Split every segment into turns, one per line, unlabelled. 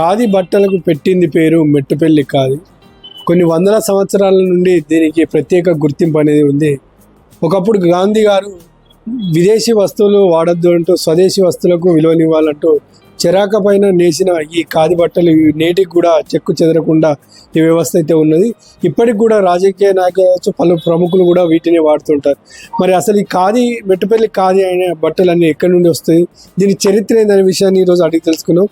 ఖాదీ బట్టలకు పెట్టింది పేరు మెట్టుపెల్లి ఖాదీ. కొన్ని వందల సంవత్సరాల నుండి దీనికి ప్రత్యేక గుర్తింపు అనేది ఉంది. ఒకప్పుడు గాంధీ గారు విదేశీ వస్తువులు వాడద్దు అంటూ స్వదేశీ వస్తువులకు విలువనివ్వాలంటూ చెరాక పైన నేసిన ఈ ఖాదీ బట్టలు నేటికి కూడా చెక్కు చెదరకుండా ఈ వ్యవస్థ అయితే ఉన్నది. ఇప్పటికి కూడా రాజకీయ నాయకులు పలు ప్రముఖులు కూడా వీటిని వాడుతుంటారు. మరి అసలు ఈ ఖాదీ మెట్టుపల్లి ఖాదీ అయిన బట్టలు అన్నీ ఎక్కడి నుండి వస్తాయి? దీని చరిత్ర ఏందనే విషయాన్ని ఈరోజు అడిగి తెలుసుకున్నాం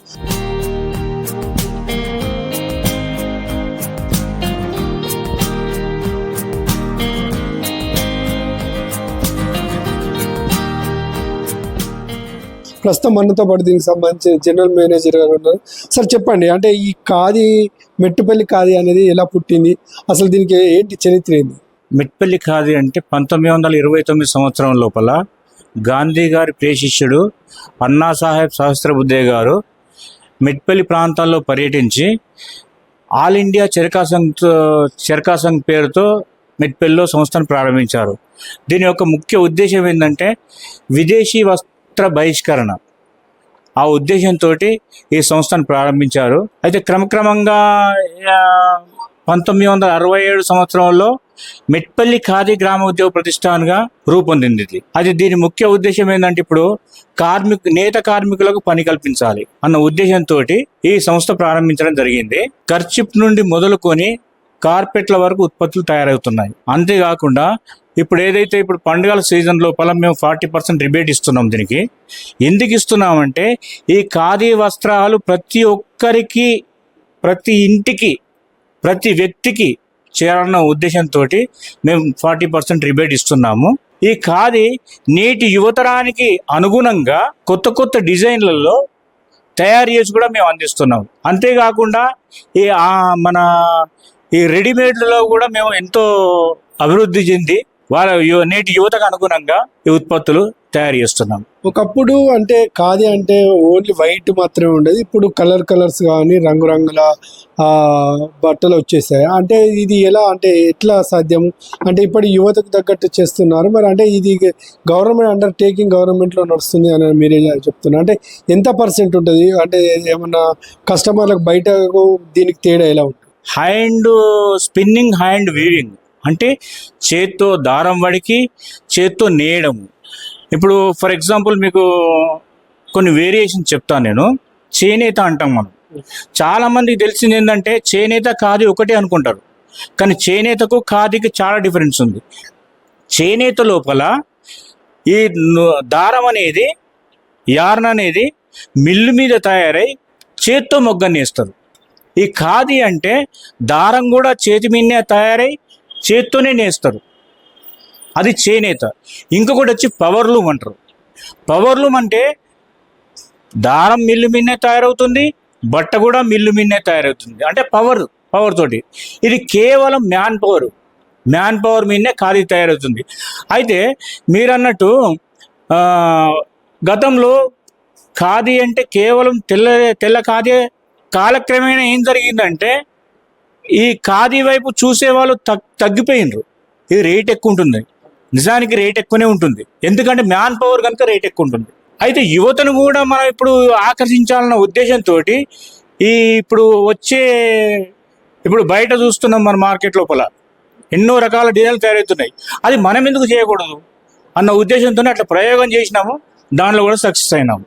ప్రస్తుతం మనతో పాటు దీనికి సంబంధించిన జనరల్ మేనేజర్ గారు ఉన్నారు. సార్ చెప్పండి అంటే ఈ ఖాదీ మెట్టుపల్లి ఖాదీ అనేది ఎలా పుట్టింది? అసలు దీనికి ఏంటి చరిత్ర ఏంది?
మిట్పల్లి ఖాదీ అంటే పంతొమ్మిది వందల ఇరవై తొమ్మిది సంవత్సరం లోపల గాంధీ గారి ప్రియ అన్నా సాహెబ్ సహస్రబుద్ధే గారు మిట్పల్లి ప్రాంతాల్లో పర్యటించి ఆల్ ఇండియా చరకా సంఘ్ చరకా సంఘ్ పేరుతో మిట్పల్లిలో సంస్థను ప్రారంభించారు. దీని యొక్క ముఖ్య ఉద్దేశం ఏంటంటే విదేశీ పత్ర బహిష్కరణ. ఆ ఉద్దేశంతో ఈ సంస్థను ప్రారంభించారు. అయితే క్రమక్రమంగా పంతొమ్మిది వందల అరవై ఏడు సంవత్సరంలో మెట్పల్లి ఖాదీ గ్రామ ఉద్యోగ ప్రతిష్టానగా రూపొందింది. ఇది అది దీని ముఖ్య ఉద్దేశం ఏంటంటే ఇప్పుడు కార్మిక నేత కార్మికులకు పని కల్పించాలి అన్న ఉద్దేశంతో ఈ సంస్థ ప్రారంభించడం జరిగింది. కర్చిప్ నుండి మొదలుకొని కార్పెట్ల వరకు ఉత్పత్తులు తయారవుతున్నాయి. అంతేకాకుండా ఇప్పుడు ఏదైతే ఇప్పుడు పండుగల సీజన్ లోపల మేము ఫార్టీ పర్సెంట్ రిబేట్ ఇస్తున్నాం దీనికి ఎందుకు ఇస్తున్నామంటే ఈ ఖాదీ వస్త్రాలు ప్రతి ఒక్కరికి ప్రతి ఇంటికి ప్రతి వ్యక్తికి చేరాలన్న ఉద్దేశంతో మేము ఫార్టీ పర్సెంట్ రిబేట్ ఇస్తున్నాము. ఈ ఖాదీ నేటి యువతరానికి అనుగుణంగా కొత్త కొత్త డిజైన్లలో తయారు చేసి కూడా మేము అందిస్తున్నాం. అంతేకాకుండా ఈ మన ఈ రెడీమేడ్లలో కూడా మేము ఎంతో అభివృద్ధి చెంది వాళ్ళ నేటి యువతకు అనుగుణంగా ఈ ఉత్పత్తులు తయారు చేస్తున్నాం.
ఒకప్పుడు అంటే ఖాదీ అంటే ఓన్లీ వైట్ మాత్రమే ఉండేది. ఇప్పుడు కలర్ కలర్స్ కానీ రంగురంగుల ఆ, బట్టలు వచ్చేసాయి. అంటే ఇది ఎలా అంటే ఎట్లా సాధ్యం? అంటే ఇప్పుడు యువతకు తగ్గట్టు చేస్తున్నారు. మరి అంటే ఇది గవర్నమెంట్ అండర్ టేకింగ్ గవర్నమెంట్లో నడుస్తుంది అని మీరే చెప్తున్నారు. అంటే ఎంత పర్సెంట్ ఉంటుంది? అంటే ఏమన్నా కస్టమర్లకు బయటకు దీనికి తేడా ఎలా ఉంటుంది?
హ్యాండ్ స్పిన్నింగ్ హ్యాండ్ వీవింగ్ అంటే చేత్తో దారం వడికి చేత్తో నేయడము. ఇప్పుడు ఫర్ ఎగ్జాంపుల్ మీకు కొన్ని వేరియేషన్ చెప్తాను నేను. చేనేత అంటాం మనం. చాలా మందికి తెలిసింది ఏంటంటే చేనేత ఖాదీ ఒకటే అనుకుంటారు. కానీ చేనేతకు ఖాదీకి చాలా డిఫరెన్స్ ఉంది. చేనేత లోపల ఈ దారం అనేది యార్న్ అనేది మిల్లు మీద తయారై చేత్తో మొగ్గనేస్తారు ఈ ఖాదీ అంటే దారం కూడా చేతి మీదనే తయారై చేత్తోనే నేస్తారు. అది చేనేత. ఇంకొకటి వచ్చి పవర్లూమ్ అంటారు. పవర్లూమ్ అంటే దారం మిల్లు మిన్నే తయారవుతుంది బట్ట కూడా మిల్లు మిన్నే తయారవుతుంది. అంటే పవర్ పవర్ తోటి. ఇది కేవలం మ్యాన్ పవర్ మ్యాన్ పవర్ మీదనే ఖాదీ తయారవుతుంది. అయితే మీరన్నట్టు గతంలో ఖాదీ అంటే కేవలం తెల్ల తెల్ల ఖాదీ కాలక్రమేణా ఏం జరిగిందంటే ఈ ఖాదీ వైపు చూసే వాళ్ళు తగ్గిపోయినరు. ఇది రేట్ ఎక్కువ ఉంటుంది. నిజానికి రేట్ ఎక్కువనే ఉంటుంది. ఎందుకంటే మ్యాన్ పవర్ కనుక రేట్ ఎక్కువ ఉంటుంది. అయితే యువతను కూడా మనం ఇప్పుడు ఆకర్షించాలన్న ఉద్దేశంతో ఈ ఇప్పుడు వచ్చే ఇప్పుడు బయట చూస్తున్నాం మన మార్కెట్ లోపల. ఎన్నో రకాల డిజైన్లు తయారవుతున్నాయి. అది మనం ఎందుకు చేయకూడదు? అన్న ఉద్దేశంతోనే అట్లా ప్రయోగం చేసినాము. దానిలో కూడా సక్సెస్ అయినాము.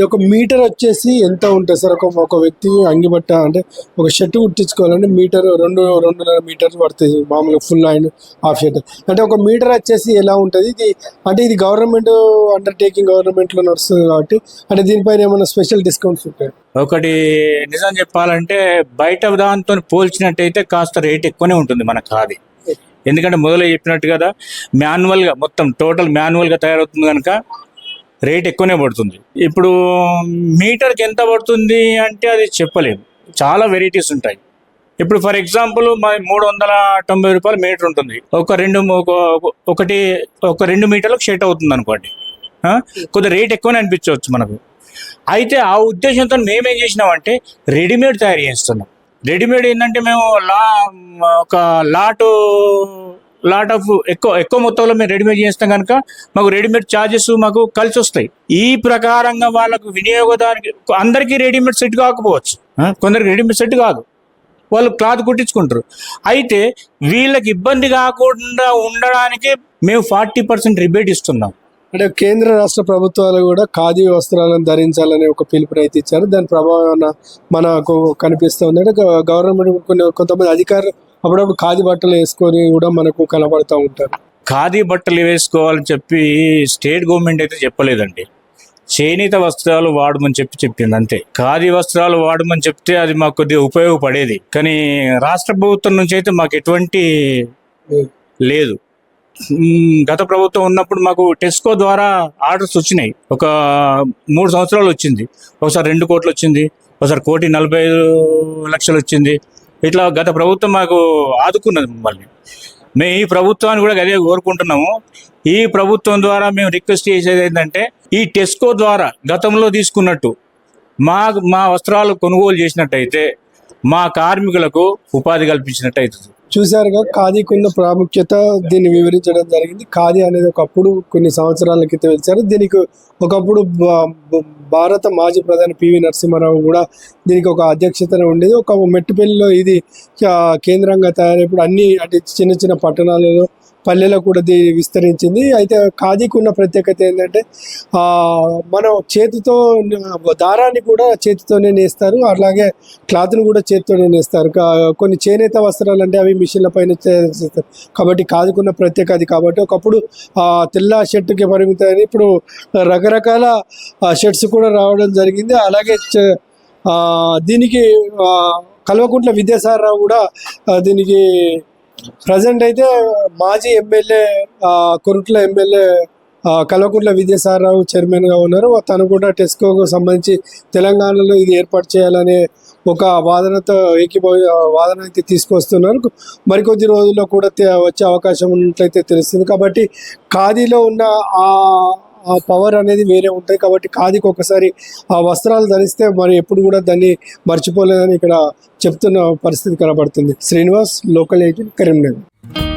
ఒక మీటర్ వచ్చేసి ఎంత ఉంటుంది సార్? ఒక ఒక వ్యక్తి అంగిబట్ట అంటే ఒక షర్ట్ కుట్టించుకోవాలంటే మీటర్ రెండు రెండున్నర మీటర్ పడుతుంది మామూలుగా ఫుల్ అండ్ హాఫ్ షర్ట్. అంటే ఒక మీటర్ వచ్చేసి ఎలా ఉంటుంది? ఇది అంటే ఇది గవర్నమెంట్ అండర్టేకింగ్ గవర్నమెంట్లో నడుస్తుంది కాబట్టి అంటే దీనిపైన ఏమైనా స్పెషల్ డిస్కౌంట్స్ ఉంటాయి?
ఒకటి నిజం చెప్పాలంటే బయట దాంతో పోల్చినట్టయితే కాస్త రేట్ ఎక్కువనే ఉంటుంది మన ఖాదీ ఎందుకంటే మొదలు చెప్పినట్టు కదా మాన్యువల్గా మొత్తం టోటల్ మాన్యువల్గా తయారవుతుంది కనుక రేట్ ఎక్కువనే పడుతుంది. ఇప్పుడు మీటర్కి ఎంత పడుతుంది అంటే అది చెప్పలేము చాలా వెరైటీస్ ఉంటాయి. ఇప్పుడు ఫర్ ఎగ్జాంపుల్ మూడు వందల తొంభై రూపాయలు మీటర్ ఉంటుంది. ఒక రెండు ఒకటి ఒక రెండు మీటర్లకు షెట్ అవుతుంది అనుకోండి. కొద్దిగా రేట్ ఎక్కువనే అనిపించవచ్చు మనకు. అయితే ఆ ఉద్దేశంతో మేమేం చేసినామంటే రెడీమేడ్ తయారు చేస్తున్నాం. రెడీమేడ్ ఏంటంటే మేము లా ఒక లాటు లాట్ ఆఫ్ ఎక్కువ ఎక్కువ మొత్తంలో మేము రెడీమేడ్ చేస్తాం కనుక మాకు రెడీమేడ్ ఛార్జెస్ మాకు కలిసి వస్తాయి. ఈ ప్రకారంగా వాళ్ళకు వినియోగదానికి అందరికీ రెడీమేడ్ సెట్ కాకపోవచ్చు. కొందరికి రెడీమేడ్ సెట్ కాదు. వాళ్ళు క్లాత్ కుట్టించుకుంటారు. అయితే వీళ్ళకి ఇబ్బంది కాకుండా ఉండడానికి మేము ఫార్టీ పర్సెంట్ రిబేట్ ఇస్తున్నాం.
అంటే కేంద్ర రాష్ట్ర ప్రభుత్వాలు కూడా ఖాదీ వస్త్రాలను ధరించాలనే ఒక పిలుపునైతే ఇచ్చారు. దాని ప్రభావం మనకు కనిపిస్తుంది అంటే గవర్నమెంట్ కొన్ని కొంతమంది అధికారులు అప్పుడప్పుడు ఖాదీ బట్టలు వేసుకొని కూడా మనకు కనబడుతూ ఉంటారు.
ఖాదీ బట్టలు వేసుకోవాలని చెప్పి స్టేట్ గవర్నమెంట్ అయితే చెప్పలేదండి. చేనేత వస్త్రాలు వాడమని చెప్పి చెప్పింది అంతే. ఖాదీ వస్త్రాలు వాడమని చెప్తే అది మాకు కొద్దిగా ఉపయోగపడేది. కానీ రాష్ట్ర ప్రభుత్వం నుంచి అయితే మాకు ఎటువంటి లేదు. గత ప్రభుత్వం ఉన్నప్పుడు మాకు టెస్కో ద్వారా ఆర్డర్స్ వచ్చినాయి. ఒక మూడు సంవత్సరాలు వచ్చింది. ఒకసారి రెండు కోట్లు వచ్చింది. ఒకసారి కోటి నలభై ఐదు లక్షలు వచ్చింది. ఇట్లా గత ప్రభుత్వం మాకు ఆదుకున్నది మమ్మల్ని. మేము ఈ ప్రభుత్వాన్ని కూడా అదే కోరుకుంటున్నాము. ఈ ప్రభుత్వం ద్వారా మేము రిక్వెస్ట్ చేసేది ఏంటంటే ఈ టెస్కో ద్వారా గతంలో తీసుకున్నట్టు మా మా వస్త్రాలు కొనుగోలు చేసినట్టయితే మా కార్మికులకు ఉపాధి కల్పించినట్టు అవుతుంది
చూశారుగా ఖాదీకి ఉన్న ప్రాముఖ్యత దీన్ని వివరించడం జరిగింది. ఖాదీ అనేది ఒకప్పుడు కొన్ని సంవత్సరాల క్రితం వచ్చారు దీనికి ఒకప్పుడు భారత మాజీ ప్రధాని పివి నరసింహారావు కూడా దీనికి ఒక అధ్యక్షతన ఉండేది. ఒక మెట్టుపల్లిలో ఇది కేంద్రంగా తయారైనప్పుడు అన్ని అంటే చిన్న చిన్న పట్టణాలలో పల్లెలో కూడా ఇది విస్తరించింది. అయితే ఖాదీకి ఉన్న ప్రత్యేకత ఏంటంటే మనం చేతితో దారాన్ని కూడా చేతితోనే నేస్తారు. అలాగే క్లాత్ను కూడా చేతితోనే నేస్తారు. కొన్ని చేనేత వస్త్రాలు అంటే అవి మిషన్ల పైన చేస్తారు. కాబట్టి కాదుకున్న ప్రత్యేక అది. కాబట్టి ఒకప్పుడు తెల్ల షర్టుకి పరిమితమని ఇప్పుడు రకరకాల షర్ట్స్ కూడా రావడం జరిగింది. అలాగే దీనికి కల్వకుంట్ల విద్యాసారరావు కూడా దీనికి ప్రజెంట్ అయితే మాజీ ఎమ్మెల్యే కొరుట్ల ఎమ్మెల్యే ఆ, కల్వకుంట్ల విద్యాసాగరరావు చైర్మన్గా ఉన్నారు. తను కూడా టెస్కోకు సంబంధించి తెలంగాణలో ఇది ఏర్పాటు చేయాలనే ఒక వాదనతో ఏకీభవి వాదన అయితే తీసుకొస్తున్నారు. మరికొద్ది రోజుల్లో కూడా వచ్చే అవకాశం ఉన్నట్లయితే తెలుస్తుంది. కాబట్టి ఖాదీలో ఉన్న ఆ ఆ పవర్ అనేది వేరే ఉంటాయి కాబట్టి ఖాదీకి ఒకసారి ఆ వస్త్రాలు ధరిస్తే మరి ఎప్పుడు కూడా దాన్ని మర్చిపోలేదని ఇక్కడ చెప్తున్న పరిస్థితి కనబడుతుంది. Srinivas local agent Karimnagar